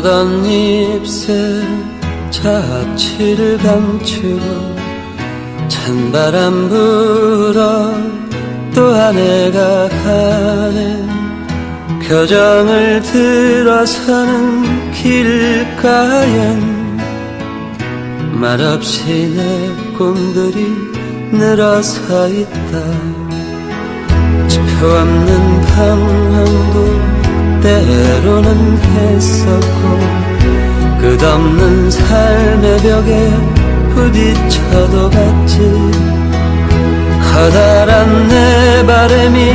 마르던 잎새 자취를 감추고 찬바람 불어 또 하늘가 가네 표정을 들어서는 길가엔 말없이 내 꿈들이 늘어서 있다. 지표 없는 방황 때로는 했었고 끝없는 삶의 벽에 부딪혀도 갔지 커다란 내 바람이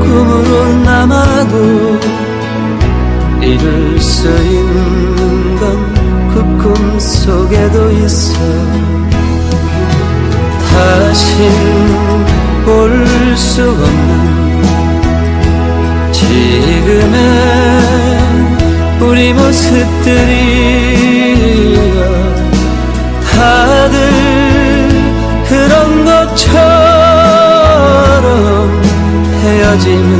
꿈으로 남아도 이룰 수 있는 건 그 꿈 속에도 있어. 다신 볼 수 없는 지금의 우리 모습들이 다들 그런 것처럼 헤어지는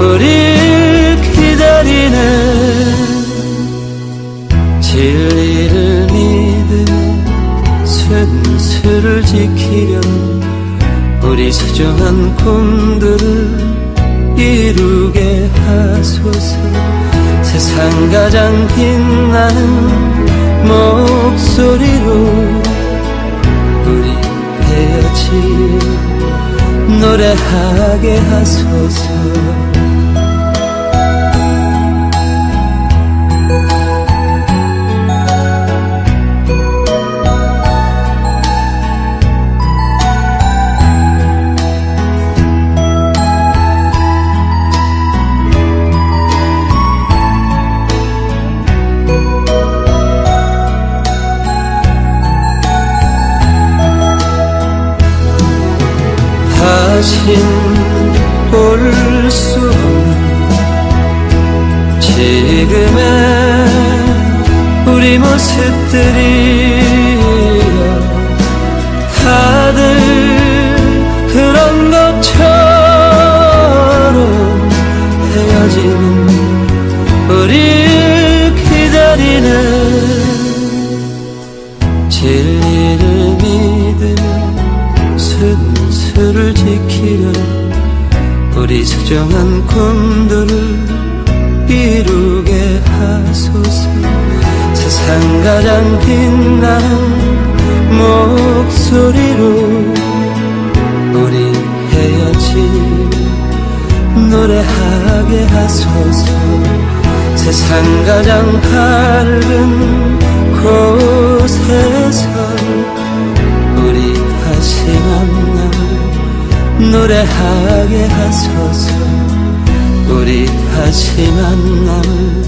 우릴 기다리는 진리를 믿으며 순수를 지키려 우리 소중한 꿈들을 하소서 세상 가장 빛나는 목소리로 우리 헤어지 노래하게 하소서 볼 수 없는 지금의 우리 모습들이 우리 소중한 꿈들을 이루게 하소서. 세상 가장 빛나는 목소리로 우리 헤어지 노래하게 하소서. 세상 가장 밝은 노래하게 하소서. 우리 다시 만남을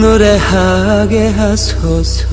노래하게 하소서